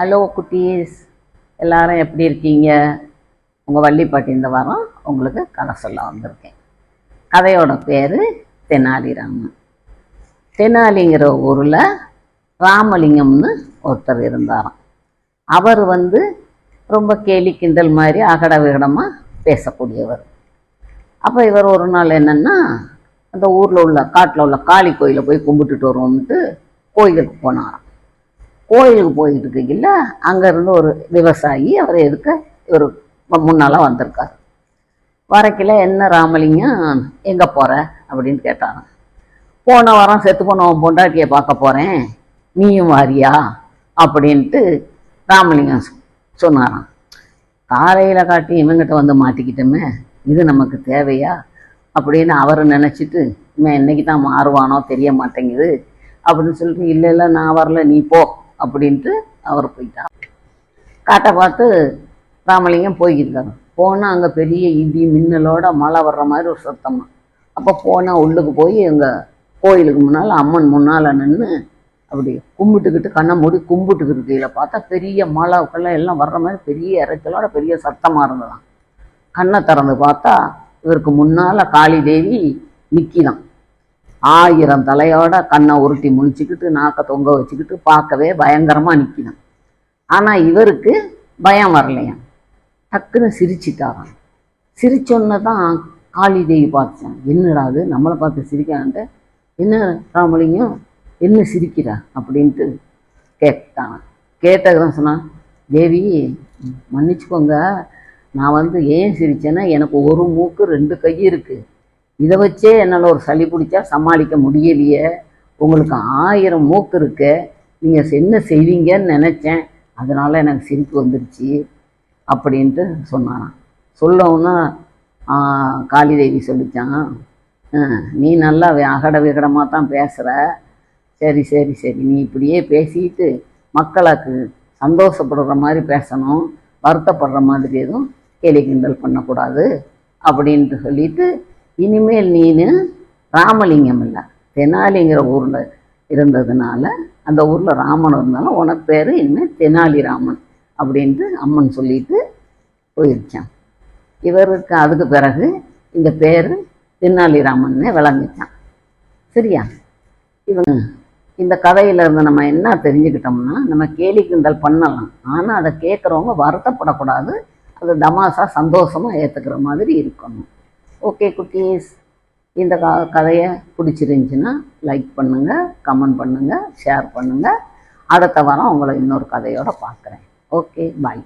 Hello குட்டீஸ். எல்லாரும் எப்படி இருக்கீங்க? உங்கள் வள்ளிப்பாட்டி இந்த வாரம் உங்களுக்கு கதை சொல்ல வந்திருக்கேன். கதையோட பேர் தெனாலிராமன் தெனாலிங்கிற ஊரில் ராமலிங்கம்னு ஒருத்தர் இருந்தாராம். அவர் வந்து ரொம்ப கேலி கிண்டல் மாதிரி அகட விகடமாக பேசக்கூடியவர். அப்போ இவர் ஒரு நாள் என்னென்னா அந்த ஊரில் உள்ள காட்டில் உள்ள காளி கோயிலை போய் கும்பிட்டுட்டு வருவோம்ட்டு கோயிலுக்கு போனாராம். கோயிலுக்கு போயிட்டு இருக்கீங்கல்ல அங்கேருந்து ஒரு விவசாயி அவர் எதுக்க இவர் முன்னால் வந்திருக்கார். வரைக்கில் என்ன ராமலிங்கம் எங்கே போகிற அப்படின்னு கேட்டாராம். போன வாரம் செத்து போனவன் பொண்டாட்டியை பார்க்க போகிறேன் நீயும் வாரியா? அப்படின்ட்டு ராமலிங்கம் சொன்னாராம். காலையில் காட்டி இவங்கிட்ட வந்து மாட்டிக்கிட்டோமே இது நமக்கு தேவையா? அப்படின்னு அவர் நினச்சிட்டு இவன் என்னைக்கு தான் மாறுவானோ தெரிய மாட்டேங்குது. அப்படின்னு சொல்லிட்டு இல்லை இல்லை நான் வரல நீ போ. அப்படின்ட்டு அவர் போயிட்டார். காட்டை பார்த்து ராமலிங்கம் போய்கிருக்காங்க போனால் அங்கே பெரிய இடி மின்னலோட மழை வர்ற மாதிரி ஒரு சத்தமாக அப்போ போனால் உள்ளுக்கு போய் எங்கள் கோயிலுக்கு முன்னால் அம்மன் முன்னால் நின்று அப்படி கும்பிட்டுக்கிட்டு கண்ணை மூடி கும்பிட்டுக்கிட்டு கீழே பார்த்தா பெரிய மழைக்கெல்லாம் எல்லாம் வர்ற மாதிரி பெரிய இறைச்சலோட பெரிய சத்தமாக இருந்ததான் கண்ணை திறந்து பார்த்தா இவருக்கு முன்னால் காளி தேவி நிற்கிதான் ஆயிரம் தலையோட கண்ணை உருட்டி முடிச்சுக்கிட்டு நாக்கை தொங்க வச்சுக்கிட்டு பார்க்கவே பயங்கரமாக நிற்கிதான் ஆனால் இவருக்கு பயம் வரலையாம். டக்குன்னு சிரிச்சிட்டாராம். சிரிச்சோன்னு தான் காளி தேவி பார்த்தேன். என்னடா அது நம்மளை பார்த்து சிரிக்கான்ட்டு என்ன ராமலிங்கம்? என்ன சிரிக்கிறா? அப்படின்ட்டு கேட்டான். கேட்டதான் சொன்னான் தேவி மன்னிச்சுக்கோங்க. நான் வந்து ஏன் சிரிச்சேன்னா எனக்கு ஒரு மூக்கு ரெண்டு கை இருக்குது இதை வச்சே என்னால் ஒரு சளி பிடிச்சா சமாளிக்க முடியலையே. உங்களுக்கு ஆயிரம் மூக்கு இருக்கு. நீங்கள் என்ன செய்வீங்கன்னு நினச்சேன். அதனால் எனக்கு சிரிப்பு வந்துருச்சு அப்படின்ட்டு சொன்னானாம் சொல்லவுன்னா காளி தேவி சொல்லித்தான் நீ நல்லா அகட விகடமாக தான் பேசுகிற சரி சரி சரி. நீ இப்படியே பேசிட்டு மக்களுக்கு சந்தோஷப்படுற மாதிரி பேசணும். வருத்தப்படுற மாதிரி எதுவும் கேலி கிண்டல் பண்ணக்கூடாது. அப்படின்ட்டு சொல்லிட்டு இனிமேல் நீனு ராமலிங்கம் இல்லை. தெனாலிங்கிற ஊரில் இருந்ததுனால அந்த ஊரில் ராமன் இருந்தாலும் உனக்கு பேர் இனிமேல் தெனாலிராமன் அப்படின்ட்டு அம்மன் சொல்லிட்டு போயிருச்சான். இவருக்கு அதுக்கு பிறகு இந்த பேர் தெனாலிராமன்னே விளங்குச்சான். சரியா? இவங்க இந்த கதையில இருந்து நம்ம என்ன தெரிஞ்சுக்கிட்டோம்னா நம்ம கேலி கிண்டல் பண்ணலாம். ஆனால் அதை கேட்குறவங்க வருத்தப்படக்கூடாது. அது தமாசா சந்தோஷமாக ஏற்றுக்கிற மாதிரி இருக்கணும். ஓகே குட்டீஸ் இந்த க கதையை பிடிச்சிருந்துச்சின்னா லைக் பண்ணுங்கள் கமெண்ட் பண்ணுங்கள் ஷேர் பண்ணுங்கள் அடுத்த வாரம் உங்களை இன்னொரு கதையோடு பார்க்குறேன். Okay bye